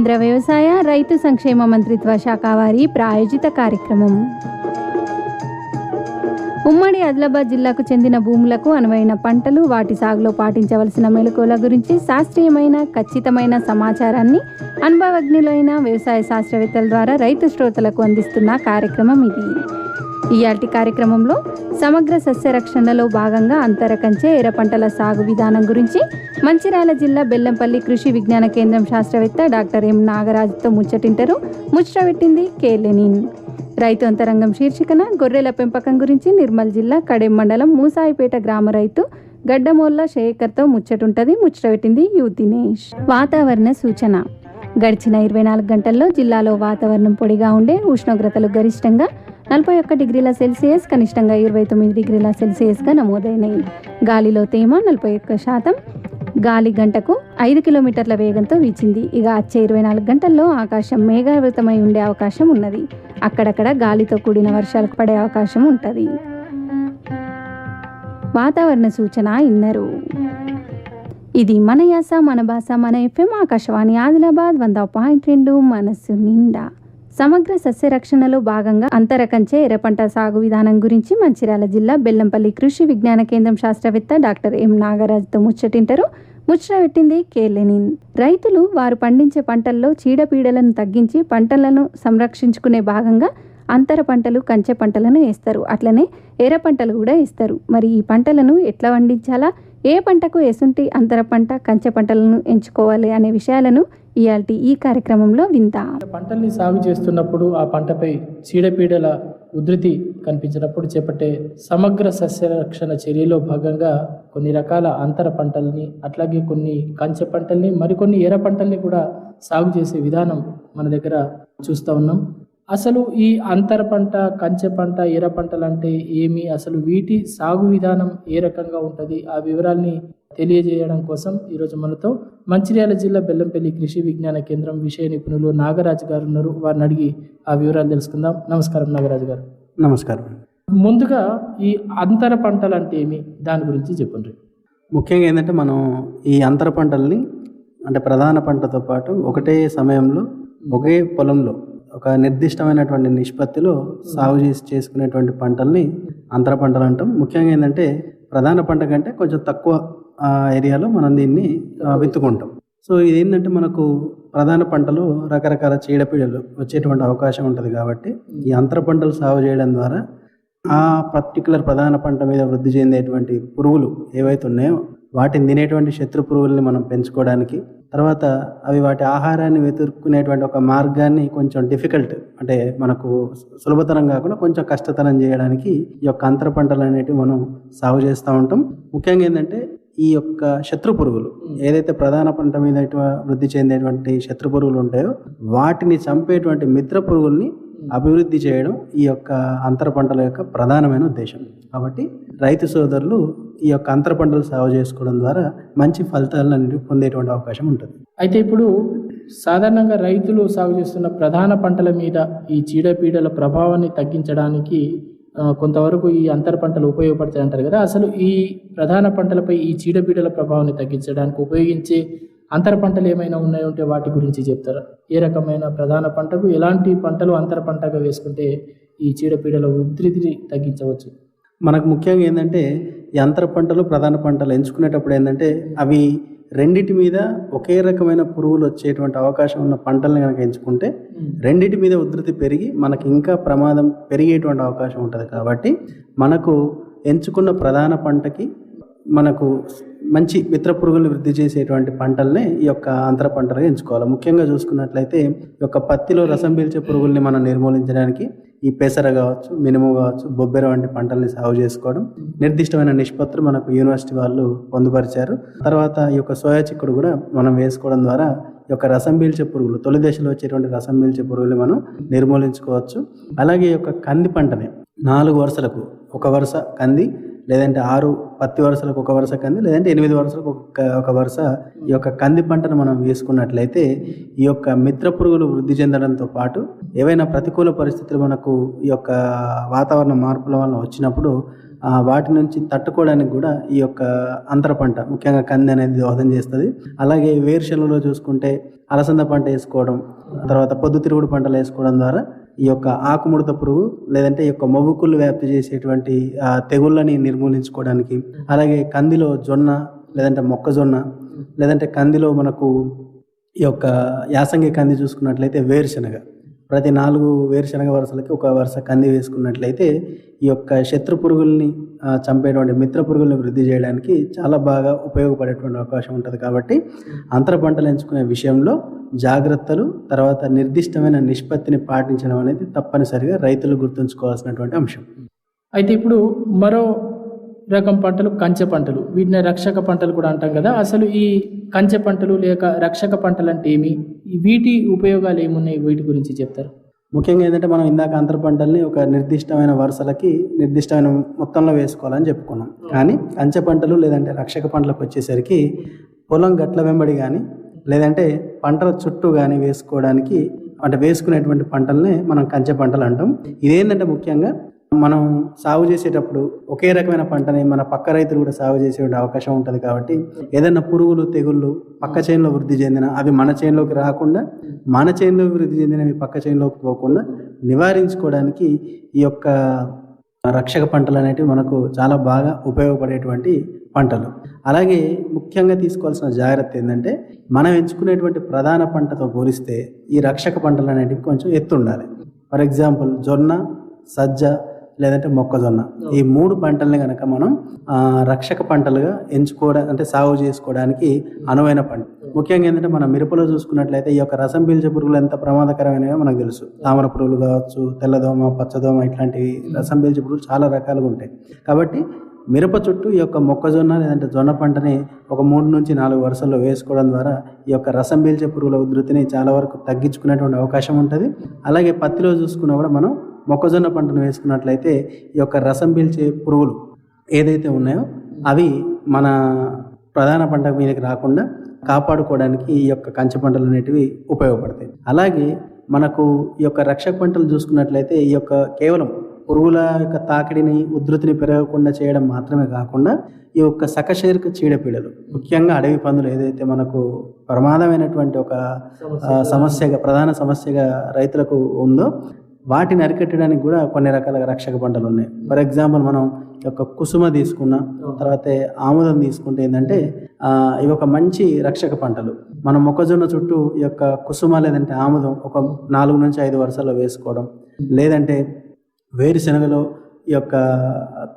కేంద్ర వ్యవసాయ రైతు సంక్షేమ మంత్రిత్వ శాఖ వారి ప్రాయోజిత కార్యక్రమం. ఉమ్మడి ఆదిలాబాద్ జిల్లాకు చెందిన భూములకు అనువైన పంటలు వాటి సాగులో పాటించవలసిన మెలకువల గురించి శాస్త్రీయమైన ఖచ్చితమైన సమాచారాన్ని అనుభవజ్ఞులైన వ్యవసాయ శాస్త్రవేత్తల ద్వారా రైతు శ్రోతలకు అందిస్తున్న కార్యక్రమం ఇది. ఇయాల్టి కార్యక్రమంలో సమగ్ర సస్య రక్షణలో భాగంగా అంతరకంచే ఎర్ర పంటల సాగు విధానం గురించి మంచిర్యాల జిల్లా బెల్లంపల్లి కృషి విజ్ఞాన కేంద్రం శాస్త్రవేత్త డాక్టర్ ఎం నాగరాజుతో ముచ్చటింటారు. ముచ్చట పెట్టింది రైతు అంతరంగం శీర్షికన గొర్రెల పెంపకం గురించి నిర్మల్ జిల్లా కడెం మండలం మూసాయిపేట గ్రామ రైతు గడ్డమోల్ల శేఖర్తో ముచ్చటుంటది. ముచ్చట పెట్టింది యు దినేష్. వాతావరణ సూచన. గడిచిన ఇరవై నాలుగు గంటల్లో జిల్లాలో వాతావరణం పొడిగా ఉండే ఉష్ణోగ్రతలు గరిష్టంగా నలభై ఒక్క డిగ్రీల సెల్సియస్ కనిష్టంగా ఇరవై తొమ్మిది డిగ్రీల సెల్సియస్గా నమోదైనాయి గాలిలో తేమ నలభై ఒక్క శాతం. గాలి గంటకు ఐదు కిలోమీటర్ల వేగంతో వీచింది. ఇక వచ్చే ఇరవై నాలుగు గంటల్లో ఆకాశం మేఘావృతమై ఉండే అవకాశం ఉన్నది. అక్కడక్కడ గాలితో కూడిన వర్షాలు పడే అవకాశం ఉంటుంది. వాతావరణ సూచన ఇన్నరు. ఇది మన యాస మన భాష మన ఎఫ్ఎం ఆకాశవాణి ఆదిలాబాద్ వంద పాయింట్ రెండు మనస్సు నిండా. సమగ్ర సస్య రక్షణలో భాగంగా అంతరకంచే ఎర్రపంట సాగు విధానం గురించి మంచిర్యాల జిల్లా బెల్లంపల్లి కృషి విజ్ఞాన కేంద్రం శాస్త్రవేత్త డాక్టర్ ఎం నాగరాజుతో ముచ్చటింటారు. ముచ్చట పెట్టింది రైతులు వారు పండించే పంటల్లో చీడపీడలను తగ్గించి పంటలను సంరక్షించుకునే భాగంగా అంతర పంటలు కంచె పంటలను వేస్తారు. అట్లనే ఎర్ర పంటలు కూడా వేస్తారు. మరి ఈ పంటలను ఎట్లా పండించాలా? ఏ పంటకు ఎసుంటి అంతర పంట కంచె పంటలను ఎంచుకోవాలి అనే విషయాలను ఇయాల్టి ఈ కార్యక్రమంలో విందాం. పంటల్ని సాగు చేస్తున్నప్పుడు ఆ పంటపై చీడపీడల ఉధృతి కనిపించినప్పుడు చేపట్టే సమగ్ర సస్యరక్షణ చర్యలో భాగంగా కొన్ని రకాల అంతర పంటల్ని అట్లాగే కొన్ని కంచె పంటల్ని మరికొన్ని ఎర్ర పంటల్ని కూడా సాగు చేసే విధానం మన దగ్గర చూస్తూ ఉన్నాం. అసలు ఈ అంతర పంట కంచె పంట ఎర్ర పంటలు అంటే ఏమి? అసలు వీటి సాగు విధానం ఏ రకంగా ఉంటుంది? ఆ వివరాల్ని తెలియజేయడం కోసం ఈరోజు మనతో మంచిర్యాల జిల్లా బెల్లంపల్లి కృషి విజ్ఞాన కేంద్రం విషయ నిపుణులు నాగరాజు గారు ఉన్నారు. వారిని అడిగి ఆ వివరాలు తెలుసుకుందాం. నమస్కారం నాగరాజు గారు. నమస్కారం. ముందుగా ఈ అంతర పంటలు అంటే ఏమి? దాని గురించి చెప్పండి. ముఖ్యంగా ఏంటంటే మనం ఈ అంతర పంటల్ని అంటే ప్రధాన పంటతో పాటు ఒకటే సమయంలో ఒకే పొలంలో ఒక నిర్దిష్టమైనటువంటి నిష్పత్తిలో సాగు చేసి చేసుకునేటువంటి పంటల్ని అంతర పంటలు అంటాం. ముఖ్యంగా ఏంటంటే ప్రధాన పంట కంటే కొంచెం తక్కువ ఏరియాలో మనం దీన్ని విత్తుకుంటాం. సో ఇది ఏంటంటే మనకు ప్రధాన పంటలు రకరకాల చీడపీడలు వచ్చేటువంటి అవకాశం ఉంటుంది కాబట్టి ఈ అంతర పంటలు సాగు చేయడం ద్వారా ఆ పర్టికులర్ ప్రధాన పంట మీద వృద్ధి చెందేటువంటి పురుగులు ఏవైతే ఉన్నాయో వాటిని తినేటువంటి శత్రు పురుగుల్ని మనం పెంచుకోవడానికి తర్వాత అవి వాటి ఆహారాన్ని వెతుక్కునేటువంటి ఒక మార్గాన్ని కొంచెం డిఫికల్ట్ అంటే మనకు సులభతరం కాకుండా కొంచెం కష్టతరం చేయడానికి ఈ యొక్క అంతర పంటలు అనేటివి మనం సాగు చేస్తూ ఉంటాం. ముఖ్యంగా ఏంటంటే ఈ యొక్క శత్రు పురుగులు ఏదైతే ప్రధాన పంట మీద వృద్ధి చెందేటువంటి శత్రు పురుగులు ఉంటాయో వాటిని చంపేటువంటి మిత్ర పురుగుల్ని అభివృద్ధి చేయడం ఈ యొక్క అంతర పంటల యొక్క ప్రధానమైన ఉద్దేశం. కాబట్టి రైతు సోదరులు ఈ యొక్క అంతర పంటలు సాగు చేసుకోవడం ద్వారా మంచి ఫలితాలను అనేవి పొందేటువంటి అవకాశం ఉంటుంది. అయితే ఇప్పుడు సాధారణంగా రైతులు సాగు చేస్తున్న ప్రధాన పంటల మీద ఈ చీడపీడల ప్రభావాన్ని తగ్గించడానికి కొంతవరకు ఈ అంతర పంటలు ఉపయోగపడతాయి అంటారు కదా. అసలు ఈ ప్రధాన పంటలపై ఈ చీడపీడల ప్రభావాన్ని తగ్గించడానికి ఉపయోగించే అంతర పంటలు ఏమైనా ఉన్నాయో ఉంటే వాటి గురించి చెప్తారా? ఏ రకమైన ప్రధాన పంటకు ఎలాంటి పంటలు అంతర పంటగా వేసుకుంటే ఈ చీడపీడల ఉధృతిని తగ్గించవచ్చు? మనకు ముఖ్యంగా ఏంటంటే ఈ అంతర పంటలు ప్రధాన పంటలు ఎంచుకునేటప్పుడు ఏంటంటే అవి రెండిటి మీద ఒకే రకమైన పురుగులు వచ్చేటువంటి అవకాశం ఉన్న పంటలను కనుక ఎంచుకుంటే రెండిటి మీద ఉధృతి పెరిగి మనకి ఇంకా ప్రమాదం పెరిగేటువంటి అవకాశం ఉంటుంది. కాబట్టి మనకు ఎంచుకున్న ప్రధాన పంటకి మనకు మంచి మిత్ర పురుగులు వృద్ధి చేసేటువంటి పంటల్ని ఈ యొక్క అంతర పంటలుగా ఎంచుకోవాలి. ముఖ్యంగా చూసుకున్నట్లయితే ఈ యొక్క పత్తిలో రసం పీల్చే పురుగుల్ని మనం నిర్మూలించడానికి ఈ పెసర కావచ్చు మినుము కావచ్చు బొబ్బెర వంటి పంటల్ని సాగు చేసుకోవడం నిర్దిష్టమైన నిష్పత్తులు మనకు యూనివర్సిటీ వాళ్ళు పొందుపరిచారు. తర్వాత ఈ యొక్క సోయా చిక్కుడు కూడా మనం వేసుకోవడం ద్వారా ఈ యొక్క రసం పీల్చే పురుగులు తొలి దశలో వచ్చేటువంటి రసం పీల్చే పురుగులు మనం నిర్మూలించుకోవచ్చు. అలాగే ఈ యొక్క కంది పంటని నాలుగు వరుసలకు ఒక వరుస కంది లేదంటే ఆరు పత్తి వరుసలకు ఒక వరుస కంది లేదంటే ఎనిమిది వరుసలకు ఒక ఒక వరుస ఈ యొక్క కంది పంటను మనం వేసుకున్నట్లయితే ఈ యొక్క మిత్ర పురుగులు వృద్ధి చెందడంతో పాటు ఏవైనా ప్రతికూల పరిస్థితులు మనకు ఈ యొక్క వాతావరణ మార్పుల వలన వచ్చినప్పుడు వాటి నుంచి తట్టుకోవడానికి కూడా ఈ యొక్క అంతర పంట ముఖ్యంగా కంది అనేది దోహదం చేస్తుంది. అలాగే వేరుశెనగలో చూసుకుంటే అలసంద పంట వేసుకోవడం తర్వాత పొద్దుతిరుగుడు పంటలు వేసుకోవడం ద్వారా ఈ యొక్క ఆకుముడత పురుగు లేదంటే ఈ యొక్క మొవ్వుకుళ్ళు వ్యాప్తి చేసేటువంటి తెగుళ్ళని నిర్మూలించుకోవడానికి. అలాగే కందిలో జొన్న లేదంటే మొక్కజొన్న లేదంటే కందిలో మనకు ఈ యొక్క యాసంగి కంది చూసుకున్నట్లయితే వేరుశనగ. ప్రతి నాలుగు వేరుశనగ వరుసలకి ఒక వరుస కంది వేసుకున్నట్లయితే ఈ యొక్క శత్రు పురుగుల్ని చంపేటువంటి మిత్ర పురుగుల్ని వృద్ధి చేయడానికి చాలా బాగా ఉపయోగపడేటువంటి అవకాశం ఉంటుంది కాబట్టి అంతర పంటలు ఎంచుకునే విషయంలో జాగ్రత్తలు తర్వాత నిర్దిష్టమైన నిష్పత్తిని పాటించడం అనేది తప్పనిసరిగా రైతులు గుర్తుంచుకోవాల్సినటువంటి అంశం. అయితే ఇప్పుడు మరో రకం పంటలు కంచె పంటలు. వీటిని రక్షక పంటలు కూడా అంటాం కదా. అసలు ఈ కంచె పంటలు లేక రక్షక పంటలు అంటే ఏమి? వీటి ఉపయోగాలు ఏమున్నాయి? వీటి గురించి చెప్తారు. ముఖ్యంగా ఏంటంటే మనం ఇందాక అంతర పంటల్ని ఒక నిర్దిష్టమైన వరుసలకి నిర్దిష్టమైన మొత్తంలో వేసుకోవాలని చెప్పుకున్నాం. కానీ కంచె పంటలు లేదంటే రక్షక పంటలకు వచ్చేసరికి పొలం గట్ల వెంబడి కానీ లేదంటే పంటల చుట్టూ కానీ వేసుకోవడానికి అంటే వేసుకునేటువంటి పంటల్ని మనం కంచె పంటలు అంటాం. ఇదేంటంటే ముఖ్యంగా మనం సాగు చేసేటప్పుడు ఒకే రకమైన పంటని మన పక్క రైతులు కూడా సాగు చేసే అవకాశం ఉంటుంది కాబట్టి ఏదైనా పురుగులు తెగుళ్ళు పక్క చేనులో వృద్ధి చెందిన అవి మన చేనులోకి రాకుండా మన చేనులో వృద్ధి చెందినవి పక్క చేనులోకి పోకుండా నివారించుకోవడానికి ఈ యొక్క రక్షక పంటలు అనేటివి మనకు చాలా బాగా ఉపయోగపడేటువంటి పంటలు. అలాగే ముఖ్యంగా తీసుకోవాల్సిన జాగ్రత్త ఏంటంటే మనం ఎంచుకునేటువంటి ప్రధాన పంటతో పోలిస్తే ఈ రక్షక పంటలు అనేటివి కొంచెం ఎత్తు ఉండాలి. ఫర్ ఎగ్జాంపుల్ జొన్న సజ్జ లేదంటే మొక్కజొన్న. ఈ మూడు పంటల్ని కనుక మనం రక్షక పంటలుగా ఎంచుకోవడం అంటే సాగు చేసుకోవడానికి అనువైన పంట. ముఖ్యంగా ఏంటంటే మనం మిరపలో చూసుకున్నట్లయితే ఈ యొక్క రసం పీల్చే పురుగులు ఎంత ప్రమాదకరమైనవో మనకు తెలుసు. తామర పురుగులు కావచ్చు తెల్లదోమ పచ్చదోమ ఇట్లాంటివి రసం పీల్చే పురుగులు చాలా రకాలుగా ఉంటాయి. కాబట్టి మిరప చుట్టూ ఈ యొక్క మొక్కజొన్న లేదంటే జొన్న పంటని ఒక మూడు నుంచి నాలుగు వరుసల్లో వేసుకోవడం ద్వారా ఈ యొక్క రసం పీల్చే పురుగుల ఉధృతిని చాలా వరకు తగ్గించుకునేటువంటి అవకాశం ఉంటుంది. అలాగే పత్తిలో చూసుకున్నా కూడా మనం మొక్కజొన్న పంటను వేసుకున్నట్లయితే ఈ యొక్క రసం పీల్చే పురుగులు ఏదైతే ఉన్నాయో అవి మన ప్రధాన పంట మీదకి రాకుండా కాపాడుకోవడానికి ఈ యొక్క కంచె పంటలు అనేటివి ఉపయోగపడతాయి. అలాగే మనకు ఈ యొక్క రక్షక పంటలు చూసుకున్నట్లయితే ఈ యొక్క కేవలం పురుగుల యొక్క తాకిడిని ఉధృతిని పెరగకుండా చేయడం మాత్రమే కాకుండా ఈ యొక్క సకశేరక చీడపీడలు ముఖ్యంగా అడవి పందులు ఏదైతే మనకు ప్రమాదమైనటువంటి ఒక సమస్యగా ప్రధాన సమస్యగా రైతులకు ఉందో వాటిని అరికట్టడానికి కూడా కొన్ని రకాల రక్షక పంటలు ఉన్నాయి. ఫర్ ఎగ్జాంపుల్ మనం యొక్క కుసుమ తీసుకున్న తర్వాత ఆముదం తీసుకుంటే ఏంటంటే ఇవి ఒక మంచి రక్షక పంటలు. మనం మొక్కజొన్న చుట్టూ ఈ యొక్క కుసుమ లేదంటే ఆముదం ఒక నాలుగు నుంచి ఐదు వరుసల్లో వేసుకోవడం లేదంటే వేరుశనగలో ఈ యొక్క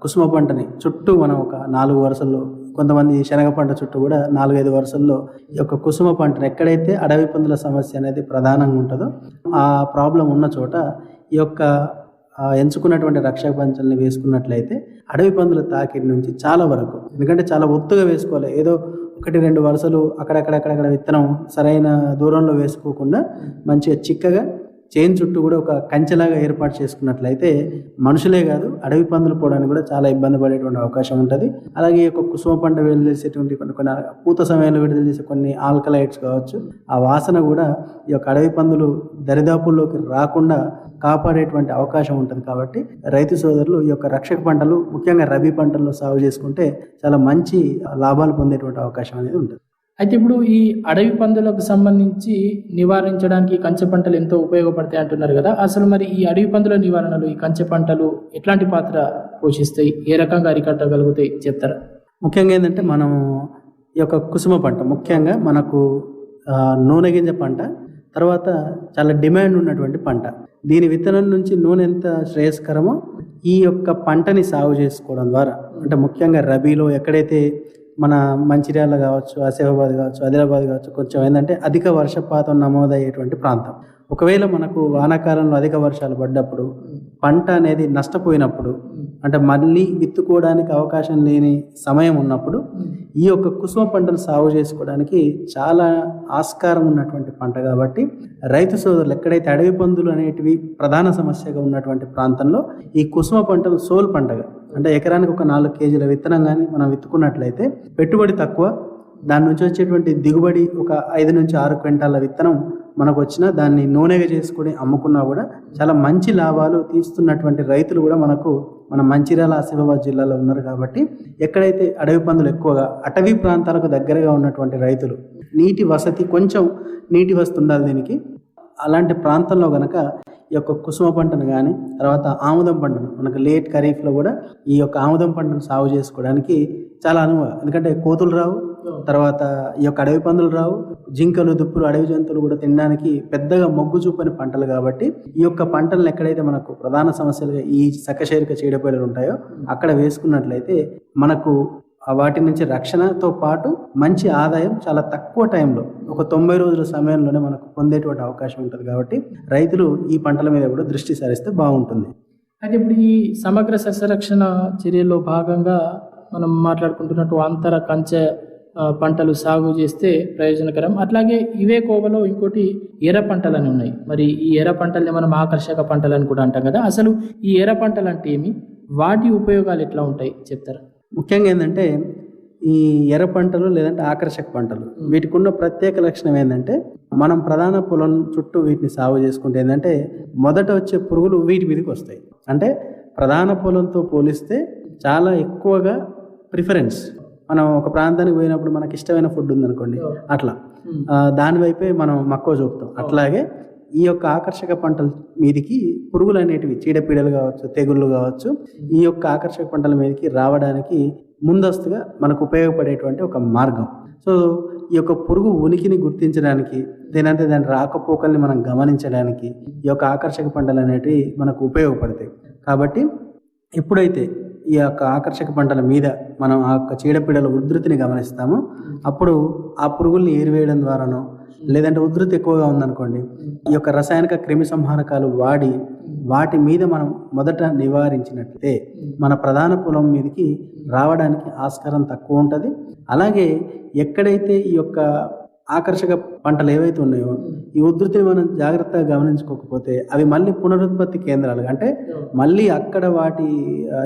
కుసుమ పంటని చుట్టూ మనం ఒక నాలుగు వరుసల్లో కొంతమంది శనగ పంట చుట్టూ కూడా నాలుగైదు వరుసల్లో ఈ యొక్క కుసుమ పంటను ఎక్కడైతే అడవి పందుల సమస్య అనేది ప్రధానంగా ఉంటుందో ఆ ప్రాబ్లం ఉన్న చోట ఈ యొక్క ఎంచుకున్నటువంటి రక్షక పంచల్ని వేసుకున్నట్లయితే అడవి పందుల తాకిడి నుంచి చాలా వరకు ఎందుకంటే చాలా ఒత్తుగా వేసుకోవాలి. ఏదో ఒకటి రెండు వరుసలు అక్కడక్కడక్కడక్కడ విత్తనం సరైన దూరంలో వేసుకోకుండా మంచిగా చిక్కగా చైన్ చుట్టూ కూడా ఒక కంచెలాగా ఏర్పాటు చేసుకున్నట్లయితే మనుషులే కాదు అడవి పందులు పోవడానికి కూడా చాలా ఇబ్బంది పడేటువంటి అవకాశం ఉంటుంది. అలాగే ఈ యొక్క కుసుమ పంట విడుదల చేసేటువంటి కొన్ని కొన్ని పూత సమయంలో విడుదల చేసే కొన్ని ఆల్కలైట్స్ కావచ్చు ఆ వాసన కూడా ఈ యొక్క అడవి పందులు దరిదాపుల్లోకి రాకుండా కాపాడేటువంటి అవకాశం ఉంటుంది కాబట్టి రైతు సోదరులు ఈ యొక్క రక్షక పంటలు ముఖ్యంగా రబీ పంటల్లో సాగు చేసుకుంటే చాలా మంచి లాభాలు పొందేటువంటి అవకాశం అనేది ఉంటుంది. అయితే ఇప్పుడు ఈ అడవి పందులకు సంబంధించి నివారించడానికి కంచె పంటలు ఎంతో ఉపయోగపడతాయి అంటున్నారు కదా. అసలు మరి ఈ అడవి పందుల నివారణలో ఈ కంచె పంటలు ఎట్లాంటి పాత్ర పోషిస్తాయి? ఏ రకంగా అరికట్టగలుగుతాయి? చెప్తారా? ముఖ్యంగా ఏంటంటే మనం ఈ యొక్క కుసుమ పంట ముఖ్యంగా మనకు నూనె గింజ పంట తర్వాత చాలా డిమాండ్ ఉన్నటువంటి పంట. దీని విత్తనం నుంచి నూనె ఎంత శ్రేయస్కరమో ఈ యొక్క పంటని సాగు చేసుకోవడం ద్వారా అంటే ముఖ్యంగా రబీలో ఎక్కడైతే మన మంచిర్యాల కావచ్చు ఆసిఫాబాద్ కావచ్చు ఆదిలాబాద్ కావచ్చు కొంచెం ఏంటంటే అధిక వర్షపాతం నమోదయ్యేటువంటి ప్రాంతం. ఒకవేళ మనకు వానాకాలంలో అధిక వర్షాలు పడ్డప్పుడు పంట అనేది నష్టపోయినప్పుడు అంటే మళ్ళీ విత్తుకోవడానికి అవకాశం లేని సమయం ఉన్నప్పుడు ఈ యొక్క కుసుమ పంటను సాగు చేసుకోవడానికి చాలా ఆస్కారం ఉన్నటువంటి పంట కాబట్టి రైతు సోదరులు ఎక్కడైతే అడవి పందులు అనేటివి ప్రధాన సమస్యగా ఉన్నటువంటి ప్రాంతంలో ఈ కుసుమ పంటను సోల్ పంటగా అంటే ఎకరానికి ఒక నాలుగు కేజీల విత్తనం కానీ మనం విత్తుకున్నట్లయితే పెట్టుబడి తక్కువ దాని నుంచి వచ్చేటువంటి దిగుబడి ఒక ఐదు నుంచి ఆరు క్వింటాల విత్తనం మనకు వచ్చినా దాన్ని నూనెగా చేసుకొని అమ్ముకున్నా కూడా చాలా మంచి లాభాలు తీస్తున్నటువంటి రైతులు కూడా మనకు మన మంచిర్యాల ఆసిఫాబాద్ జిల్లాలో ఉన్నారు కాబట్టి ఎక్కడైతే అడవి పందులు ఎక్కువగా అటవీ ప్రాంతాలకు దగ్గరగా ఉన్నటువంటి రైతులు నీటి వసతి కొంచెం నీటి వసతి ఉండాలి దీనికి. అలాంటి ప్రాంతంలో కనుక ఈ యొక్క కుసుమ పంటను కానీ తర్వాత ఆముదం పంటను మనకు లేట్ ఖరీఫ్లో కూడా ఈ యొక్క ఆముదం పంటను సాగు చేసుకోవడానికి చాలా అనువుగా ఎందుకంటే కోతులు రావు తర్వాత ఈ యొక్క అడవి పందులు రావు. జింకలు దుప్పులు అడవి జంతువులు కూడా తినడానికి పెద్దగా మొగ్గు చూపని పంటలు కాబట్టి ఈ యొక్క పంటలను ఎక్కడైతే మనకు ప్రధాన సమస్యలుగా ఈ సకశేరిక చీడపీడలు ఉంటాయో అక్కడ వేసుకున్నట్లయితే మనకు వాటి నుంచి రక్షణతో పాటు మంచి ఆదాయం చాలా తక్కువ టైంలో ఒక తొంభై రోజుల సమయంలోనే మనకు పొందేటువంటి అవకాశం ఉంటుంది కాబట్టి రైతులు ఈ పంటల మీద కూడా దృష్టి సారిస్తే బాగుంటుంది. అయితే ఇప్పుడు ఈ సమగ్ర సస్యరక్షణ చర్యల్లో భాగంగా మనం మాట్లాడుకుంటున్నట్టు అంతర కంచె పంటలు సాగు చేస్తే ప్రయోజనకరం. అట్లాగే ఇవే కోవలో ఇంకోటి ఎర్ర పంటలు అని ఉన్నాయి. మరి ఈ ఎర్ర పంటల్ని మనం ఆకర్షక పంటలు అని కూడా అంటాం కదా. అసలు ఈ ఎర్ర పంటలు అంటే ఏమి? వాటి ఉపయోగాలు ఎట్లా ఉంటాయి? చెప్తారా? ముఖ్యంగా ఏంటంటే ఈ ఎర్ర పంటలు లేదంటే ఆకర్షక పంటలు. వీటికి ఉన్న ప్రత్యేక లక్షణం ఏంటంటే మనం ప్రధాన పొలం చుట్టూ వీటిని సాగు చేసుకుంటే ఏంటంటే మొదట వచ్చే పురుగులు వీటి మీదకి వస్తాయి. అంటే ప్రధాన పొలంతో పోలిస్తే చాలా ఎక్కువగా ప్రిఫరెన్స్ మనం ఒక ప్రాంతానికి పోయినప్పుడు మనకి ఇష్టమైన ఫుడ్ ఉందనుకోండి అట్లా. ఆ, దాని వైపే మనం మక్కువ చూపుతాం. అట్లాగే ఈ యొక్క ఆకర్షక పంటల మీదికి పురుగులు అనేటివి చీడపీడలు కావచ్చు తెగుళ్ళు కావచ్చు ఈ యొక్క ఆకర్షక పంటల మీదకి రావడానికి ముందస్తుగా మనకు ఉపయోగపడేటువంటి ఒక మార్గం. సో ఈ యొక్క పురుగు ఉనికిని గుర్తించడానికి దేనంటే దాని రాకపోకల్ని మనం గమనించడానికి ఈ యొక్క ఆకర్షక పంటలు అనేటివి మనకు ఉపయోగపడతాయి. కాబట్టి ఎప్పుడైతే ఈ యొక్క ఆకర్షక పంటల మీద మనం ఆ యొక్క చీడపీడల ఉధృతిని గమనిస్తామో అప్పుడు ఆ పురుగుల్ని ఏరివేయడం ద్వారానో లేదంటే ఉధృతి ఎక్కువగా ఉందనుకోండి ఈ యొక్క రసాయనిక క్రిమి సంహారకాలు వాడి వాటి మీద మనం మొదట నివారించినట్లయితే మన ప్రధాన పొలం మీదకి రావడానికి ఆస్కారం తక్కువ ఉంటుంది. అలాగే ఎక్కడైతే ఈ యొక్క ఆకర్షక పంటలు ఏవైతే ఉన్నాయో ఈ ఉధృతిని మనం జాగ్రత్తగా గమనించుకోకపోతే అవి మళ్ళీ పునరుత్పత్తి కేంద్రాలు అంటే మళ్ళీ అక్కడ వాటి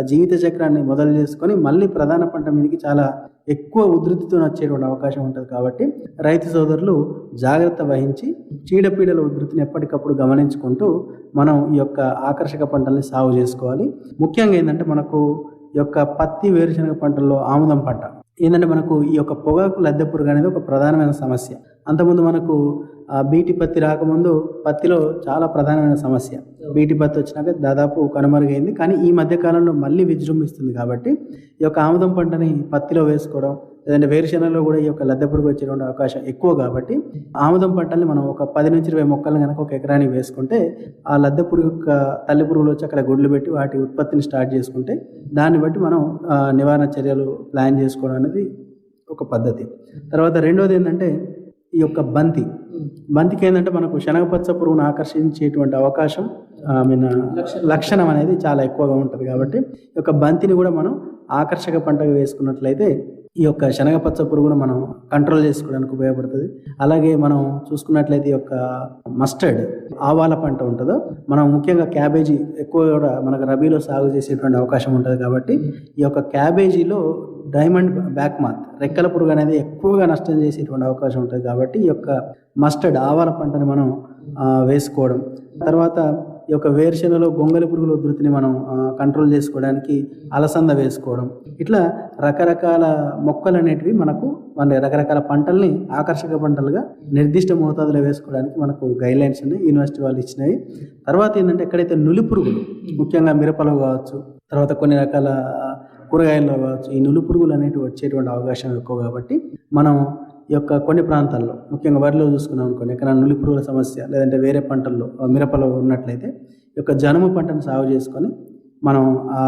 జీవిత చక్రాన్ని మొదలు చేసుకొని మళ్ళీ ప్రధాన పంట మీదకి చాలా ఎక్కువ ఉధృతితో వచ్చేటువంటి అవకాశం ఉంటుంది కాబట్టి రైతు సోదరులు జాగ్రత్త వహించి చీడపీడల ఉధృతిని ఎప్పటికప్పుడు గమనించుకుంటూ మనం ఈ యొక్క ఆకర్షక పంటల్ని సాగు చేసుకోవాలి. ముఖ్యంగా ఏంటంటే మనకు ఈ యొక్క పత్తి వేరుశనగ పంటల్లో ఆముదం పంట ఏంటంటే మనకు ఈ యొక్క పొగాకు లద్దె పురుగు అనేది ఒక ప్రధానమైన సమస్య. అంతకుముందు మనకు ఆ, బీటి పత్తి రాకముందు పత్తిలో చాలా ప్రధానమైన సమస్య. బీటి పత్తి వచ్చినాక దాదాపు కనుమరుగైంది. కానీ ఈ మధ్య కాలంలో మళ్ళీ విజృంభిస్తుంది కాబట్టి ఈ యొక్క ఆముదం పంటని పత్తిలో వేసుకోవడం లేదంటే వేరుశనగలో కూడా ఈ యొక్క లద్దె పురుగు వచ్చేటువంటి అవకాశం ఎక్కువ కాబట్టి ఆముదం పంటల్ని మనం ఒక పది నుంచి ఇరవై మొక్కలు కనుక ఒక ఎకరానికి వేసుకుంటే ఆ లద్దె పురుగు యొక్క తల్లి పురుగులు వచ్చి అక్కడ గుడ్లు పెట్టి వాటి ఉత్పత్తిని స్టార్ట్ చేసుకుంటే దాన్ని బట్టి మనం నివారణ చర్యలు ప్లాన్ చేసుకోవడం అనేది ఒక పద్ధతి. తర్వాత రెండోది ఏంటంటే ఈ యొక్క బంతి. బంతికి ఏంటంటే మనకు శనగపచ్చ పురుగును ఆకర్షించేటువంటి అవకాశం ఐ మీన్ లక్షణం అనేది చాలా ఎక్కువగా ఉంటుంది కాబట్టి ఈ యొక్క బంతిని కూడా మనం ఆకర్షక పంటగా వేసుకున్నట్లయితే ఈ యొక్క శనగపచ్చ పురుగును మనం కంట్రోల్ చేసుకోవడానికి ఉపయోగపడుతుంది. అలాగే మనం చూసుకున్నట్లయితే ఈ యొక్క మస్టర్డ్ ఆవాల పంట ఉంటుందో మనం ముఖ్యంగా క్యాబేజీ ఎక్కువ కూడా మనకు రబీలో సాగు చేసేటువంటి అవకాశం ఉంటుంది కాబట్టి ఈ యొక్క క్యాబేజీలో డైమండ్ బ్యాక్ మాత్ రెక్కల పురుగు అనేది ఎక్కువగా నష్టం చేసేటువంటి అవకాశం ఉంటుంది కాబట్టి ఈ యొక్క మస్టర్డ్ ఆవాల పంటని మనం వేసుకోవడం. తర్వాత ఈ యొక్క వేరుశెనలో గొంగలి పురుగుల ఉధృతిని మనం కంట్రోల్ చేసుకోవడానికి అలసంద వేసుకోవడం. ఇట్లా రకరకాల మొక్కలు అనేటివి మనకు మన రకరకాల పంటల్ని ఆకర్షక పంటలుగా నిర్దిష్ట మోతాదులో వేసుకోవడానికి మనకు గైడ్ లైన్స్ ఉన్నాయి యూనివర్సిటీ వాళ్ళు ఇచ్చినాయి తర్వాత ఏంటంటే ఎక్కడైతే నులి పురుగులు ముఖ్యంగా మిరపలో కావచ్చు తర్వాత కొన్ని రకాల కూరగాయల్లో కావచ్చు ఈ నులి పురుగులు అనేటివి వచ్చేటువంటి అవకాశం ఎక్కువ కాబట్టి మనం యొక్క కొన్ని ప్రాంతాల్లో ముఖ్యంగా వరిలో చూసుకున్నాం అనుకోండి ఎక్కడ నులి పురుగుల సమస్య లేదంటే వేరే పంటల్లో మిరపలో ఉన్నట్లయితే ఈ యొక్క జనుము పంటను సాగు చేసుకొని మనం ఆ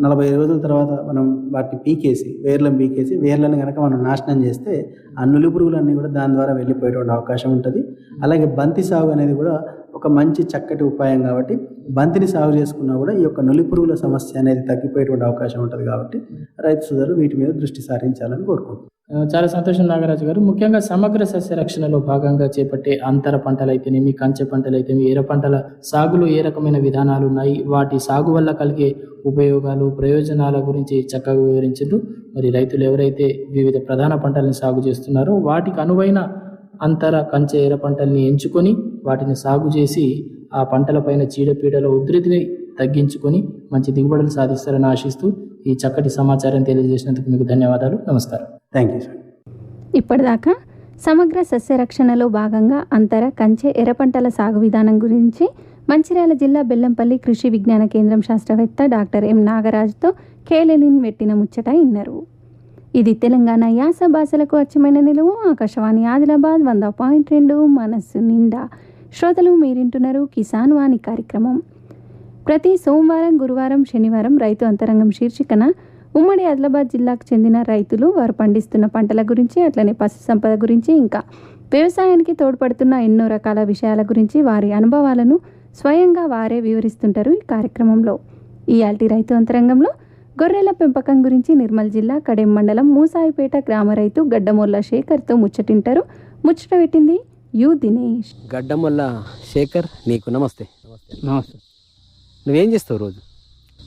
నలభై రోజుల తర్వాత మనం వాటిని పీకేసి వేర్లను పీకేసి వేర్లను కనుక మనం నాశనం చేస్తే ఆ నులి పురుగులన్నీ కూడా దాని ద్వారా వెళ్ళిపోయేటువంటి అవకాశం ఉంటుంది. అలాగే బంతి సాగు అనేది కూడా ఒక మంచి చక్కటి ఉపాయం కాబట్టి బంతిని సాగు చేసుకున్నా కూడా ఈ యొక్క నులి పురుగుల సమస్య అనేది తగ్గిపోయేటువంటి అవకాశం ఉంటుంది కాబట్టి రైతు సోదరులు వీటి మీద దృష్టి సారించాలని కోరుకుంటున్నాను చాలా సంతోషం నాగరాజు గారు. ముఖ్యంగా సమగ్ర సస్య రక్షణలో భాగంగా చేపట్టే అంతర పంటలైతేనేమి కంచె పంటలైతేమి ఏర ఎర్ర పంటల సాగులో ఏ రకమైన విధానాలు ఉన్నాయి? వాటి సాగు వల్ల కలిగే ఉపయోగాలు ప్రయోజనాల గురించి చక్కగా వివరించారు మరి రైతులు ఎవరైతే వివిధ ప్రధాన పంటలను సాగు చేస్తున్నారో వాటికి అనువైన అంతర కంచె ఎర్ర పంటల్ని ఎంచుకొని వాటిని సాగు చేసి ఆ పంటలపైన చీడపీడల ఉధృతిని తగ్గించుకొని మంచి దిగుబడులు సాధిస్తారని ఆశిస్తూ ఈ చక్కటి సమాచారం తెలియజేసినందుకు మీకు ధన్యవాదాలు. నమస్కారం. థ్యాంక్ యూ సార్ ఇప్పటిదాకా సమగ్ర సస్యరక్షణలో భాగంగా అంతర కంచె ఎర్ర పంటల సాగు విధానం గురించి మంచిర్యాల జిల్లా బెల్లంపల్లి కృషి విజ్ఞాన కేంద్రం శాస్త్రవేత్త డాక్టర్ ఎం నాగరాజుతో కేలెలిన్ పెట్టిన ముచ్చట ఇన్నారు. ఇది తెలంగాణ యాస భాషలకు అచ్చమైన నిలువు. ఆకాశవాణి ఆదిలాబాద్ వంద పాయింట్ రెండు మనస్సు నిండా. శ్రోతలు మీరింటున్నారు కిసాన్ వాణి కార్యక్రమం. ప్రతి సోమవారం గురువారం శనివారం రైతు అంతరంగం శీర్షికన ఉమ్మడి ఆదిలాబాద్ జిల్లాకు చెందిన రైతులు వారు పండిస్తున్న పంటల గురించి అట్లనే పశు సంపద గురించి ఇంకా వ్యవసాయానికి తోడ్పడుతున్న ఎన్నో రకాల విషయాల గురించి వారి అనుభవాలను స్వయంగా వారే వివరిస్తుంటారు ఈ కార్యక్రమంలో. ఈ రైతు అంతరంగంలో గొర్రెల పెంపకం గురించి నిర్మల్ జిల్లా కడెం మండలం మూసాయిపేట గ్రామ రైతు గడ్డమొల్ల శేఖర్తో ముచ్చటింటారు. ముచ్చట పెట్టింది యు దినేష్. గడ్డం వల్ల శేఖర్ నీకు నమస్తే. నమస్తే. నువ్వేం చేస్తావు రోజు?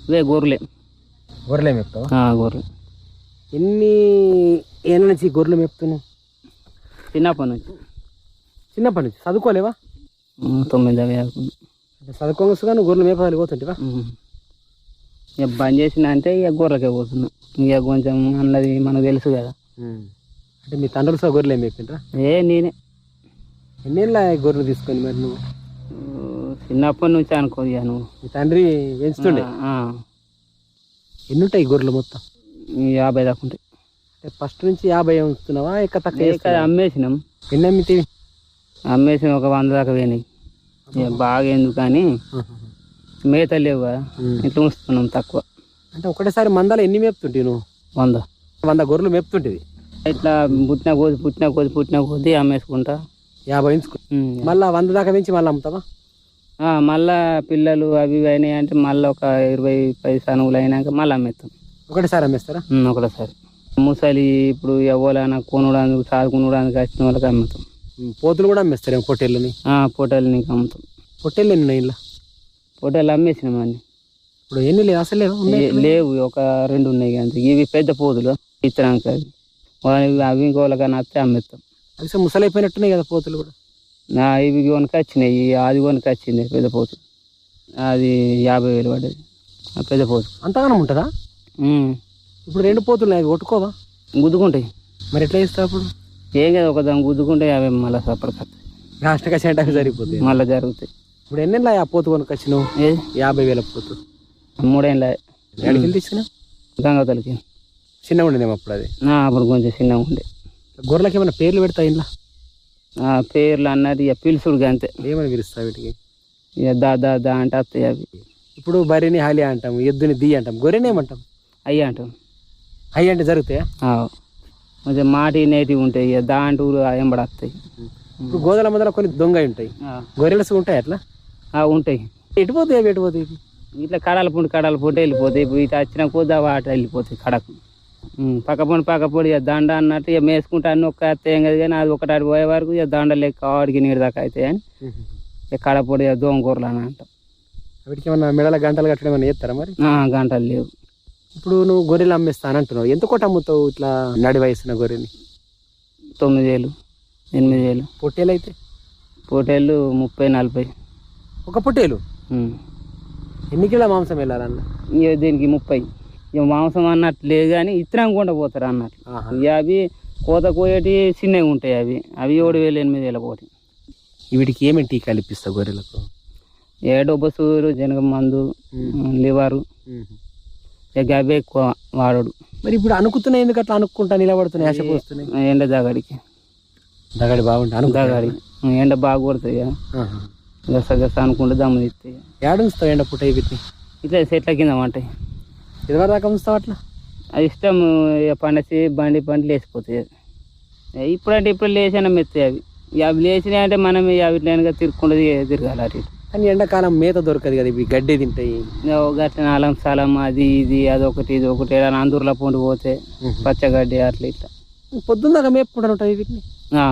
ఇవే గొర్రెలే. గొర్రెలు మేపుతావా? గొర్రెలు ఎన్ని ఏళ్ళ నుంచి గొర్రెలు మేపుతున్నావు? చిన్నప్పటి నుంచి. చిన్నప్పటి నుంచి. చదువుకోలేవా? తొమ్మిది చదువుకోగా నువ్వు గొర్రెలు మేపాలి పోతుంటివా. ఇక బంద్ చేసిన అంటే ఇక గొర్రెలకే పోతున్నాం. ఇక కొంచెం అన్నది మనకు తెలుసు కదా. అంటే మీ తండ్రులు సహా గొర్రెలు ఏం మేపిండ్రా ఏ నేనే. ఎన్నేళ్ళ గొర్రెలు తీసుకొని మరి నువ్వు? చిన్నప్పటి నుంచి అనుకో ఇక నువ్వు. మీ తండ్రి పెంచుతుండే? ఎన్ని ఉంటాయి గొర్రెలు మొత్తం? యాభై దాకా ఉంటాయి. అంటే ఫస్ట్ నుంచి యాభై ఉంచుతున్నావా ఎక్క తక్కువ ఇక్కడ? అమ్మేసినాం. ఎన్ని అమ్మితేవి అమ్మేసిన ఒక వంద దాకా పోయినాయి. ఇక బాగా ఎందుకు కానీ మేత లేవు కదా. ఇట్లా ఉంచుతున్నాం తక్కువ. అంటే ఒకటేసారి మందాలు ఎన్ని మేపుతుంటివి నువ్వు? వంద. వంద గొర్రెలు మేపుతుంటివి? ఇట్లా పుట్టిన కొద్ది పుట్టిన కొద్ది పుట్టిన కొద్ది అమ్మేసుకుంటా యాభై ఉమ్, మళ్ళా వంద దాకా పెంచి మళ్ళీ అమ్ముతావా? మళ్ళా పిల్లలు అవి అయినాయి అంటే మళ్ళీ ఒక ఇరవై పది సనువులు అయినాక మళ్ళీ అమ్మేస్తాం. ఒకటేసారి అమ్మేస్తారా? ఒకటేసారి. ముసలి ఇప్పుడు ఎవరైనా కొనుడానికి సాదుకునడానికి వచ్చిన వాళ్ళకి అమ్ముతాం. పోతులు కూడా అమ్మేస్తారేమో పొట్టేళ్ళని? నీకు అమ్ముతాం. పొట్టేళ్ళు ఎన్ని ఇలా? పొట్టేలు అమ్మేసినాం అన్ని. ఇప్పుడు ఎన్ని లేవు? అసలు లేవు? ఒక రెండు ఉన్నాయి అంతే. ఇవి పెద్ద పోతులు ఇత్తడానికి అవి. అవి ఇంకోళ్ళకన్నా వస్తే అమ్మేస్తాం. అసలు ముసలైపోయినట్టున్నాయి కదా పోతులు కూడా? నా ఇవి కొనుక వచ్చినాయి అది కొనుక వచ్చింది పెద్ద పోతు అది యాభై వేలు పడ్డది పెద్ద పోతు. అంతగానం ఉంటుందా? ఇప్పుడు రెండు పోతులు అవి కొట్టుకోవా? గుద్దుకుంటాయి. మరి ఎట్లా ఇస్తావు అప్పుడు? ఏం కదా ఒక దాన్ని గుద్దుకుంటే యాభై మళ్ళీ సపడకత్తాయి లాస్ట్గా చేయడానికి సరిపోతుంది మళ్ళీ జరుగుతాయి. ఇప్పుడు ఎన్ని ఆ పోతు కొనుకొచ్చినావు? ఏది యాభై వేల పోతు. మూడేళ్ళ ఎక్కడికి తెచ్చినా గంగవతలకి చిన్న ఉండేదేమో అప్పుడు అది? అప్పుడు కొంచెం చిన్నగా ఉండే. గొర్రెలకి ఏమైనా పేర్లు పెడతా ఇంట్లో ఆ పేర్లు అన్నది ఇక పిలుసుడు అంతే ఏమని పిలుస్తా వీటికి? ఇక దా దా దా అంటే వస్తాయి అవి. ఇప్పుడు బర్రెని హాలి అంటాం ఎద్దుని ది అంటాం గొర్రెని ఏమంటాం? అయ్యి అంటాం. అయ్యి అంటే జరుగుతాయా? ఆ, కొంచెం మాటి నేటివి ఉంటాయి ఇక దా అంటూ ఎంబడి వస్తాయి ఇప్పుడు గోదల మొదల కొన్ని దొంగ ఉంటాయి. ఆ, గొర్రెలసు ఉంటాయి అట్లా? ఉంటాయి. ఎటు పోతాయి అవి ఎటు పోతాయి? ఇవి? ఇట్లా కడాల పుండి కడాల పుండి వెళ్ళిపోతాయి. ఇటు వచ్చిన అవి అటు వెళ్ళిపోతాయి కడకు. పక్క పొండి పక్క పొడి ఇక దండ అన్నట్టు ఇక మేసుకుంటా అన్ని ఒక్క ఎత్తే ఏం కదా కానీ అది ఒకటి పోయే వరకు ఇక దండ లెక్క ఆడికి నీరు దాకా అవుతాయి అని ఇక కడపొడి ఇక దోమ కూరలు అని అంటాం. వీటికి ఏమన్నా మెడల గంటలు కట్టడం ఏమన్నా చేస్తారా మరి? గంటలు లేవు. ఇప్పుడు నువ్వు గొర్రెలు అమ్మేస్తాను అంటున్నావు. ఎంత కొట్ట అమ్ముతావు ఇట్లా నడి వయసున్న గొర్రెని? తొమ్మిది వేలు ఎనిమిది వేలు. పొట్టేలు అయితే? పోటీలు ముప్పై నలభై. ఒక పొట్టేలు. ఎన్ని కిలో మాంసం వెళ్ళాలన్న? ఇక దీనికి ముప్పై. ఇక మాంసం అన్నట్టు లేదు కానీ ఇత్తనం కూడా పోతారు అన్నట్లు ఇక అవి కోత కోయటి చిన్నవి ఉంటాయి అవి. అవి ఏడు వేలు ఎనిమిది వేల కోటి వీటికి ఏమేమి టీకా ఇప్పిస్తావు గొర్రెలకు? ఏ డొబ్బసూరు జనగ మందు లివరు. ఇక అవే ఎక్కువ వాడడు. మరి ఇప్పుడు అనుకుతున్నాయి ఎందుకు అట్లా అనుకుంటా నిలబడుతున్నాయి ఆశ పోస్తున్నాయి? ఎండ దగడికి. దగడి బాగుంటాయి అను దగడి. ఎండ బాగా కొడుతుంది ఇక గస గస అనుకుంటే దమ్ము తీస్తాయి ఏడుస్తావు ఎండ పుట్ట వీటిని ఇట్లా చెట్ల కింద ఉంటాయి ఇదివరకు దాకా ఉంచుతావు అట్లా? అది ఇష్టం పండేసి బండి పండి లేచిపోతాయి అవి. ఇప్పుడంటే ఇప్పుడు లేచిన మెత్తాయి అవి. అవి లేచినాయి అంటే మనం ఇక అవిట్లైనగా తిరుక్కుంటూ తిరగాలి అటు. కానీ ఎండాకాలం మేత దొరకదు కదా ఇవి గడ్డి తింటాయి. గట్ల అలం స్థలం అది ఇది అదొకటి ఇది ఒకటి ఏదైనా అందూరులో పొండి పోతే పచ్చగడ్డి అట్లా ఇట్లా. పొద్దున్న దాకా మేపుకుంటారు ఉంటాయి వీటిని? ఆ,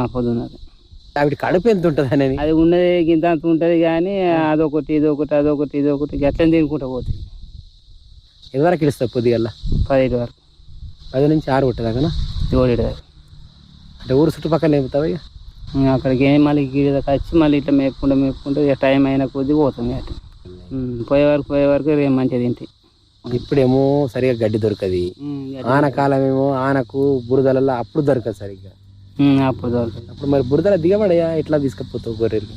వాటి కడుపు ఎంత ఉంటుంది అనేది? అది ఉన్నది గింత అంత ఉంటుంది కానీ అదొకటి ఇదొకటి అదొకటి ఇదొకటి గట్లని తినుకుంటూ పోతాయి ఎదువరకు ఇడుస్తుంది పొద్దుగల్లా పదిహేడు వరకు. పది నుంచి ఆరు కొట్టేదాకా ఏడు దాకా అంటే ఊరు చుట్టుపక్కల లేపుతావా ఇక? అక్కడికి ఏం మళ్ళీ గిడకి వచ్చి మళ్ళీ ఇట్లా మేపుకుంటూ మేపుకుంటూ ఇక టైం అయిన కొద్దీ పోతుంది అటు. పోయే వరకు పోయే వరకు రేపు మంచిగా తింటాయి ఇప్పుడేమో సరిగా గడ్డి దొరకది. ఉమ్, ఇక ఆనకాలం ఏమో ఆనకు బురదలలో అప్పుడు దొరకదు సరిగ్గా. అప్పుడు అప్పుడు మరి బురదల దిగబడయా? ఎట్లా తీసుకపోతావు గొర్రెలు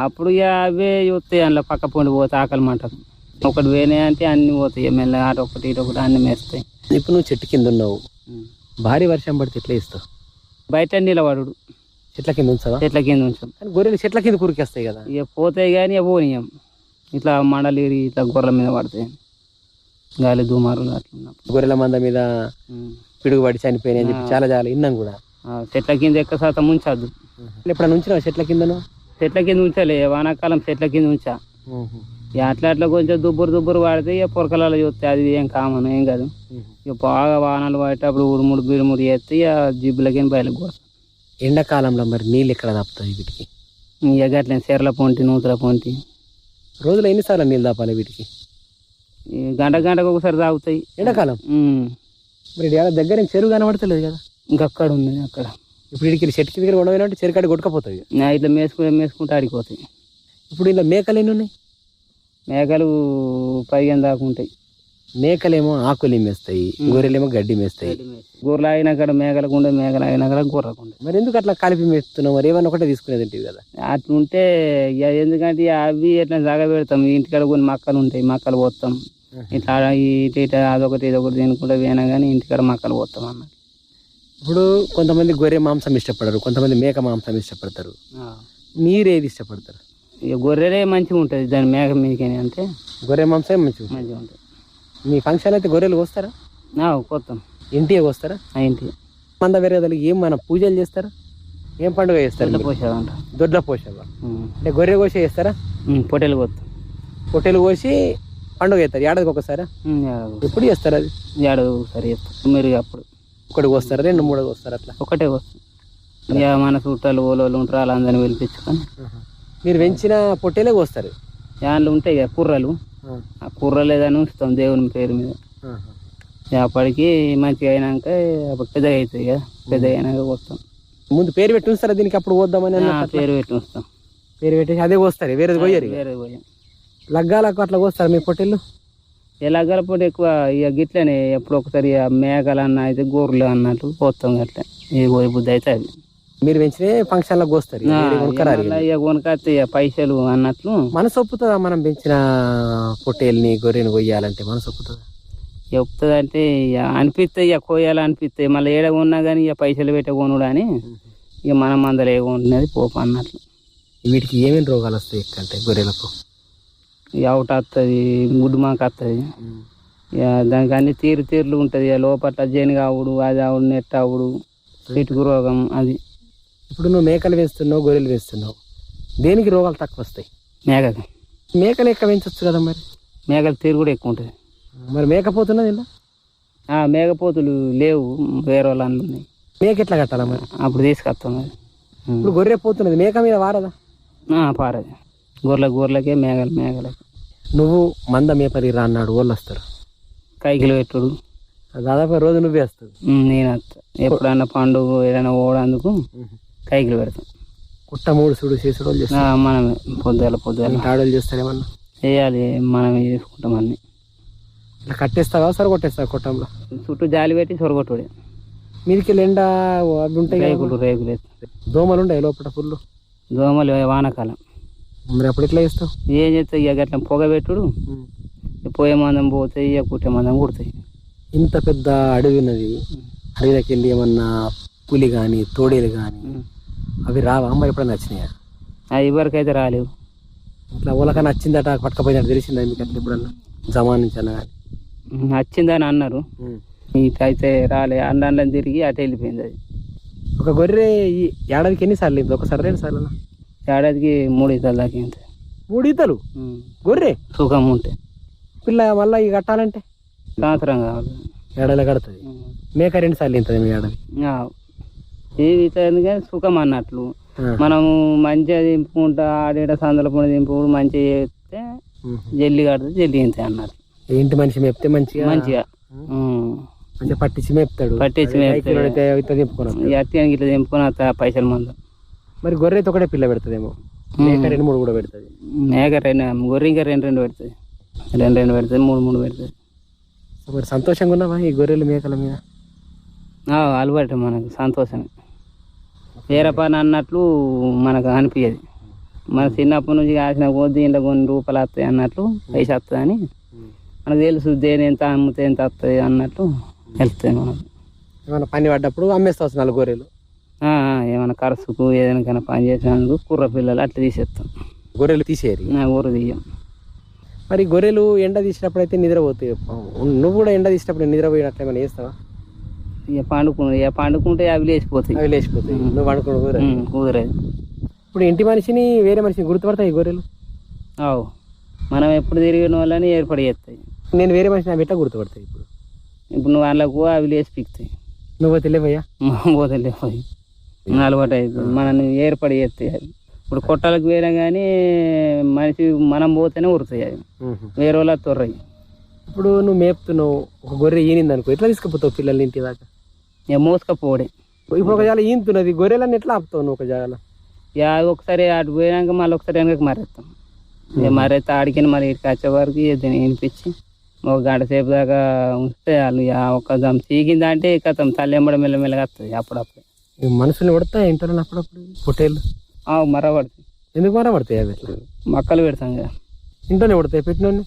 అప్పుడు ఇక అవే చూస్తాయి అందులో పక్క పొండి పోతే ఆకలి మంటకు ఒకటి పోయినాయి అంటే అన్ని పోతాయి ఇక మెల్లగా అటు ఒకటి ఇటు ఒకటి అన్ని మేస్తాయి. ఇప్పుడు నువ్వు చెట్టు కింద ఉన్నావు. భారీ వర్షం పడితే ఎట్లా ఇస్తావు బయట నిలబడు చెట్ల కింద ఉంచావా? చెట్ల కింద ఉంచాం కానీ గొర్రెలు చెట్ల కింద కురికేస్తాయి కదా. ఇక పోతాయి కానీ ఇక పోనీయం. ఇట్లా మండలిరి ఇట్లా గొర్రెల మీద పడతాయి. గాలి దుమారులు అట్లా గొర్రెల మంద మీద ఉమ్. పిడుగుబడి చనిపోయినాయి అని చెప్పి చాలా చాలా విన్నాం కూడా. చెట్ల కింద ఎక్క శాతం ఉంచద్దు ఎప్పుడైనా ఉంచినావు చెట్ల కిందను? చెట్ల కింద ఉంచాలి వానాకాలం చెట్ల కింద ఉంచా. ఇక అట్లా అట్లా కొంచెం దుబ్బురు దుబ్బురు పడితే ఇక పొరకలలో చూస్తే అది ఏం కామన్ ఏం కాదు. ఇక బాగా వానలు పడేటప్పుడు ఉడుముడు బిడుముడు చేస్తే ఇక జిబ్బులకి బయటకు పోతాం. ఎండాకాలంలో మరి నీళ్ళు ఎక్కడ తప్పుతాయి వీటికి? ఇక గట్లే చెర్ల పొంటి నూతుల పొంటి. రోజులో ఎన్నిసార్లు నీళ్ళు దాపాలి వీటికి? గంట గంటకు ఒకసారి తాగుతాయి ఎండాకాలం. మరి దగ్గర చెరువు కనబడతలేదు కదా. ఇంకా అక్కడ ఉంది అక్కడ. ఇప్పుడు వీడికి చెట్టు దగ్గర ఉండవేనంటే చెరుకాడి కొట్టుకపోతుంది నా ఇట్లా మేసుకుంటే మేసుకుంటే ఆడిపోతాయి ఇప్పుడు ఇలా మేకలు ఎన్ని ఉన్నాయి? మేకలు పదిహేను దాకా ఉంటాయి. మేకలేమో ఆకులు మేస్తాయి గొర్రెలేమో గడ్డి మేస్తాయి. గొర్రెలు అయినా కాడ మేకలకు ఉండే మేకలు అయినా కాడ గొర్రెకు ఉండే మరి ఎందుకు అట్లా కలిపి మేస్తున్నావు? మరి ఏమన్నా ఒకటే తీసుకునేది ఏంటివి కదా? అట్లా ఉంటే ఇక ఎందుకంటే అవి ఎట్లా జాగ పెడతాం? ఇంటికాడ కొన్ని మక్కలు ఉంటాయి మక్కలు పోతాం ఇట్లా ఇటు ఇటు అదొకటి ఇదొకటి తినుకుంటే పోయినా కానీ ఇంటికాడ మక్కలు పోతాం అన్నట్టు. ఇప్పుడు కొంతమంది గొర్రె మాంసం ఇష్టపడరు కొంతమంది మేక మాంసం ఇష్టపడతారు. మీరు ఏది ఇష్టపడతారు? ఇక గొర్రెలే మంచిగా ఉంటుంది దాని మేక మీకని అంటే గొర్రె మాంసం మంచిగా ఉంటుంది. మంచిగా ఉంటుంది. మీ ఫంక్షన్ అయితే గొర్రెలు కోస్తారా? ఆ, కొత్తాం. ఇంటికి కోస్తారా? ఆ ఇంటి మంద వేరే వాళ్ళకి ఏం మన పూజలు చేస్తారా? ఏం పండుగ చేస్తారు మీరు? పోసేదంట దొడ్ల పోషవ? అంటే గొర్రె కోసి చేస్తారా? పొట్టెలు కొత్తాం. పొట్టెలు కోసి పండుగ చేస్తారు. ఏడాదికి ఒకసారి ఎప్పుడు చేస్తారు అది? ఏడు సరి చెప్తాం మీరు అప్పుడు ఒకటి కోస్తారా రెండు మూడు కోస్తారు అట్లా? ఒకటే వస్తాం ఇక మన చుట్టాలు ఓలోళ్ళు ఉంటారు వాళ్ళందరినీ పిలిపించుకొని. మీరు పెంచిన పొట్టేలే కోస్తారు దాంట్లో ఉంటాయి ఇక కుర్రలు. ఆ. కుర్రలు ఏదైనా ఉంచుతాం దేవుని పేరు మీద. అప్పటికి మంచిగా అయినాక అప్పుడు పెద్దగా అవుతుంది కదా పెద్దగా అయినాక వస్తాం ముందు పేరు పెట్టి ఉంస్తారా దీనికి అప్పుడు పోద్దామని? పేరు పెట్టి ఉంచుతాం. పేరు పెట్టేసి అదే కోస్తారు వేరేది పోయారు ఇక. వేరే పోయాం లగ్గాలకు అట్లా కోస్తారు మీ పొట్టేళ్ళు? ఎలా గలపటి ఎక్కువ ఇక గిట్లనే ఎప్పుడు ఒకసారి ఇక మేకలు అన్న అయితే గొర్రెలు అన్నట్టు పోతాం అట్లా ఏ బుద్ధి అయితే అది. మీరు పెంచినే ఫంక్షన్లకు కోస్తారు ఇక. వేరే ఇక పైసలు అన్నట్లు. మనసు ఒప్పుతుందా మనం పెంచిన పొట్టేల్ని గొర్రెని కొయ్యాలంటే మనసు ఒప్పుతుందా? చెప్తుంది అంటే ఇక అనిపిస్తాయి ఇక కోయాలి అనిపిస్తాయి మళ్ళీ ఏడ కొన్నా కానీ ఇక పైసలు పెట్టే కొనుడు అని ఇక మనం మందలు ఏ కొంటున్నది పోపు అన్నట్లు. వీటికి ఏమేమి రోగాలు వస్తాయి అంటే గొర్రెలకు? అవుట్ వస్తుంది గుడ్డు మాకు వస్తుంది దానికి అన్ని తీరు తీరులు ఉంటుంది. లోపల జేను కావుడు అది ఆవుడు నెట్ ఆవుడు చిటుకు రోగం అది. ఇప్పుడు నువ్వు మేకలు వేస్తున్నావు గొర్రెలు వేస్తున్నావు. దేనికి రోగాలు తక్కువ వస్తాయి? మేకకి. మేకలు ఎక్క పెంచవచ్చు కదా మరి? మేకల తీరు కూడా ఎక్కువ ఉంటుంది. మరి మేకపోతున్నది ఇలా మేకపోతులు లేవు వేరే వాళ్ళు అన్నీ ఉన్నాయి. మేక ఎట్లా కట్టాలా మరి? అప్పుడు తీసుకొస్తాం అది ఇప్పుడు గొర్రె పోతున్నది మేక మీద వారదా పారది. గొర్రెల గొర్రెలకే మేకలు మేకలకి నువ్వు మంద మేపరి రా అన్నాడు వాళ్ళు వస్తారు. కైకిలు పెట్టుడు. దాదాపు రోజు నువ్వే వస్తుంది నేను వస్తా. ఎప్పుడన్నా పండుగ ఏదైనా ఓడందుకు కైకిలు పెడతాం. కుట్ట మూడు సుడు చేసుడు మనమే పొద్దుల ఆడోళ్ళు చేస్తారు ఏమన్నా? వేయాలి మనమే చేసుకుంటాం అన్ని. ఇట్లా కట్టేస్తావా సరే కొట్టేస్తావా కుట్టంలో? చుట్టూ జాలి పెట్టి సొరగొట్టుడే. మీదికి ఎండ అవి ఉంటాయి రేకులు రేకులు దోమలు ఉంటాయి లోపల ఫుల్ దోమలు వానాకాలం. మరి అప్పుడు ఎట్లా చేస్తావు? ఏం చేస్తాయి ఇక గట్ల పొగ పెట్టుడు. పోయే మందం పోతాయి ఇక కుట్టే మందం కుడతాయి. ఇంత పెద్ద అడవి ఉన్నది. అడవిలోకి వెళ్ళి ఏమన్నా పులి కానీ తోడేలు కానీ అవి రావా? మరి ఎప్పుడన్నా వచ్చినాయా? ఆ ఇవరకు అయితే రాలేవు. ఇట్లా ఊలక నచ్చిందట పట్టుకపోయినట్టు తెలిసిందా మీకు అట్లా ఎప్పుడన్నా? జమాన్ నుంచి అన్న వచ్చిందని అన్నారు. ఇటైతే రాలే. అండండం తిరిగి అటు వెళ్ళిపోయింది అది. ఒక గొర్రె ఈ ఏడాదికి ఎన్నిసార్లు ఒకసారి రెండు సార్లు ఏడాదికి మూడు ఇతలు దాకా ఇంతే మూడు ఈతలు. గొర్రె సుఖం ఉంటే పిల్ల మళ్ళీ ఇవి కట్టాలంటే సంవత్సరం కావాలి ఏడాది కడుతుంది. మేక రెండు సార్లు ఇంతది మీ ఏడాది. ఏది ఎందుకంటే సుఖం అన్నట్లు. మనము మంచిగా దింపుకుంటా ఆడేట సందల పొడి దింపుకుంటూ మంచిగా చేస్తే. జల్లి కడితే జల్లి ఇంతే అన్నట్లు ఇంటి మనిషి మేపితే మంచిగా మంచిగా. మంచిగా పట్టించి మేపుతాడు పట్టించి మేపుతాడు. ఇట్లా దింపుకొని వస్తాడు. ఈ అత్యానికి ఇట్లా దింపుకొని వస్తా పైసలు మందు మరి గొర్రె అయితే ఒకటే పిల్ల పెడుతుందేమో? మేక రెండు మూడు కూడా పెడుతుంది. మేక రెండు గొర్రె ఇంకా రెండు రెండు పెడుతుంది. రెండు రెండు పెడుతుంది మూడు మూడు పెడుతుంది. మరి సంతోషంగా ఉన్నావా ఈ గొర్రెలు మేకల మీద? అలవాటు మనకు సంతోషమే. వేరే పని అన్నట్లు మనకు అనిపించదు మన చిన్నప్పటి నుంచి కాసిన కొద్ది ఇంట్లో కొన్ని రూపాయలు వస్తాయి అన్నట్లు పైసా వస్తుంది అని మనకు తెలుసు దేని ఎంత అమ్మితే ఎంత వస్తుంది అన్నట్లు వెళ్తాయి మనకు. ఏమైనా పని పడ్డప్పుడు అమ్మేస్తావు నాలుగు గొర్రెలు? ఆ, ఆ, ఏమైనా ఖర్చుకు ఏదైనా పని చేసినందుకు కుర్ర పిల్లలు అట్లా తీసేస్తాం. గొర్రెలు తీసేయరు నా ఊరు తీయం. మరి గొర్రెలు ఎండ తీసినప్పుడు అయితే నిద్రపోతాయి. నువ్వు కూడా ఎండ తీసినప్పుడు నిద్రపోయినట్లు ఏమైనా చేస్తావా? ఇక పండుకు ఇక పండుకుంటే అవి లేచిపోతాయి. అవి లేచిపోతాయి. నువ్వు ఉమ్, కుదరదు ఇప్పుడు ఇంటి మనిషిని వేరే మనిషిని గుర్తుపడతాయి గొర్రెలు? అవు. మనం ఎప్పుడు తిరిగిన వాళ్ళని ఏర్పడి చేస్తాయి. నేను వేరే మనిషిని అవి ఎట్లా గుర్తుపడతాయి ఇప్పుడు? ఇప్పుడు నువ్వు వాళ్ళకు అవి లేచి పిక్తాయి. నువ్వు తెలియవయ్యా పోతలే పోయి అలవాటు అయిపోయింది మనల్ని ఏర్పడి చేస్తాయి అవి ఇప్పుడు కొట్టాలకు పోయినా కానీ మనిషి మనం పోతేనే ఉరుతాయి అవి వేరే వాళ్ళ తొర్రయి. ఇప్పుడు నువ్వు మేపుతున్నావు ఒక గొర్రె ఈనింది అనుకో ఎట్లా తీసుకుపోతావు పిల్లల్ని ఇంటి దాకా? ఇక మోసుకపోవడే. ఇప్పుడు ఒక జాల ఈనుతున్నది గొర్రెలన్నీ ఎట్లా ఆపుతావు నువ్వు ఒక జాల? ఇక అది ఒకసారి అటు పోయినాక మళ్ళీ ఒకసారి వెనకకి మరేస్తాం ఇక మరేస్తే ఆడికి మళ్ళీ ఇక్కడికి వచ్చే వరకు దీన్ని వినిపించి ఒక గంట సేపు దాకా ఉంచితే వాళ్ళు ఒక దమ్ చీకిందంటే కథం తల్లి ఎంబడం మెల్లమెల్లగా వస్తుంది అప్పుడప్పుడు. ఈ మనుషుల్ని పడతాయి ఇంట్లో అప్పుడప్పుడు పొట్టేళ్ళు. ఆ, మరపడుతుంది ఎందుకు మర పడతాయి అవి మక్కలు పెడతాం కదా. ఇంట్లోనే పడతాయి పెట్టినోని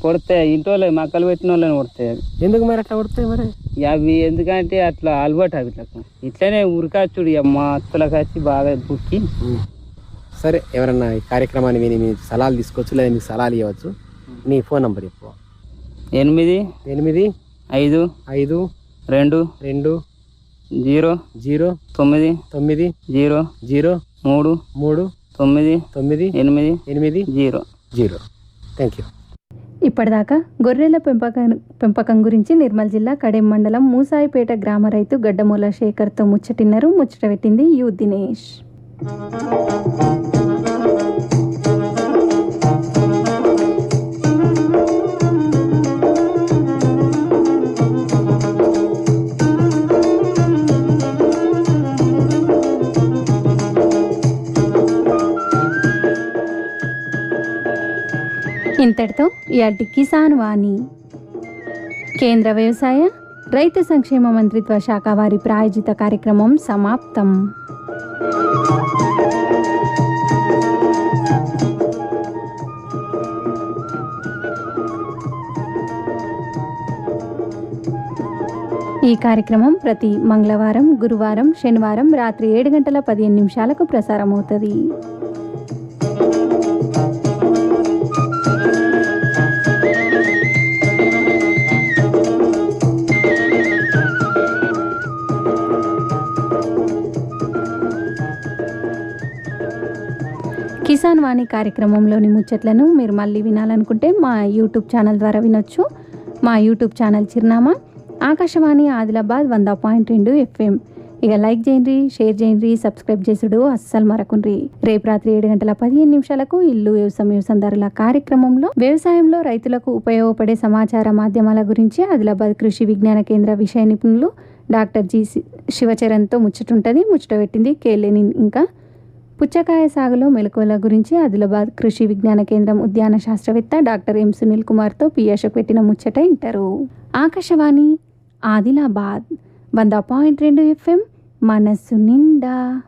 కొడితే ఇంటి వాళ్ళే మక్కలు పెట్టిన వాళ్ళని కొడతాయి అవి. ఎందుకు మరి అట్లా పడతాయి మరి? అవి ఎందుకంటే అట్లా అలవాటు అవి ఇట్లా. ఇట్లనే ఉరికాచుడు మా అత్తలకు వచ్చి బాగా బుక్కి సరే ఎవరన్నా ఈ కార్యక్రమాన్ని విని మీ సలహాలు తీసుకోవచ్చు లేదా మీకు సలహాలు ఇవ్వచ్చు నీ ఫోన్ నంబర్ చెప్పు. ఎనిమిది ఎనిమిది ఐదు ఐదు రెండు రెండు జీరో జీరో తొమ్మిది తొమ్మిది జీరో జీరో మూడు మూడు తొమ్మిది తొమ్మిది ఎనిమిది ఎనిమిది జీరో. జీరో. థ్యాంక్ యూ ఇప్పటిదాకా గొర్రెల పెంపకం పెంపకం గురించి నిర్మల్ జిల్లా కడెం మండలం మూసాయిపేట గ్రామ రైతు గడ్డమూల శేఖర్తో ముచ్చటిన్నారు. ముచ్చట పెట్టింది యు దినేష్. ఇంతటితో ఇయాటి కిసాన్ వాణి. కేంద్ర వ్యవసాయ రైతు సంక్షేమ మంత్రిత్వ శాఖ వారి ప్రాయోజిత కార్యక్రమం సమాప్తం. ఈ కార్యక్రమం ప్రతి మంగళవారం గురువారం శనివారం రాత్రి ఏడు గంటల పదిహేను నిమిషాలకు ప్రసారమవుతుంది. వాణి కార్యక్రమంలోని ముచ్చట్లను మీరు మళ్ళీ వినాలనుకుంటే మా యూట్యూబ్ ఛానల్ ద్వారా వినొచ్చు. మా యూట్యూబ్ ఛానల్ చిరునామా ఆకాశవాణి ఆదిలాబాద్ వంద పాయింట్ రెండు ఎఫ్ఎం. ఇక లైక్ చేయండి షేర్ చేయండి సబ్స్క్రైబ్ చేసుడు అస్సలు మరకుండ్రి. రేపు రాత్రి ఏడు గంటల పదిహేను నిమిషాలకు ఇల్లు వ్యవసాయ వ్యవసాయదారుల కార్యక్రమంలో వ్యవసాయంలో రైతులకు ఉపయోగపడే సమాచార మాధ్యమాల గురించి ఆదిలాబాద్ కృషి విజ్ఞాన కేంద్ర విషయ నిపుణులు డాక్టర్ జి సి- శివచరణ్తో ముచ్చటుంటుంది. ముచ్చట పెట్టింది కేలేని ఇంకా. పుచ్చకాయ సాగులో మెలకువల గురించి ఆదిలాబాద్ కృషి విజ్ఞాన కేంద్రం ఉద్యాన శాస్త్రవేత్త డాక్టర్ ఎం సునీల్ కుమార్తో పియాషకు పెట్టిన ముచ్చట ఇంటారు. ఆకాశవాణి ఆదిలాబాద్ వంద పాయింట్ రెండు ఎఫ్ఎం మనస్సు నిండా.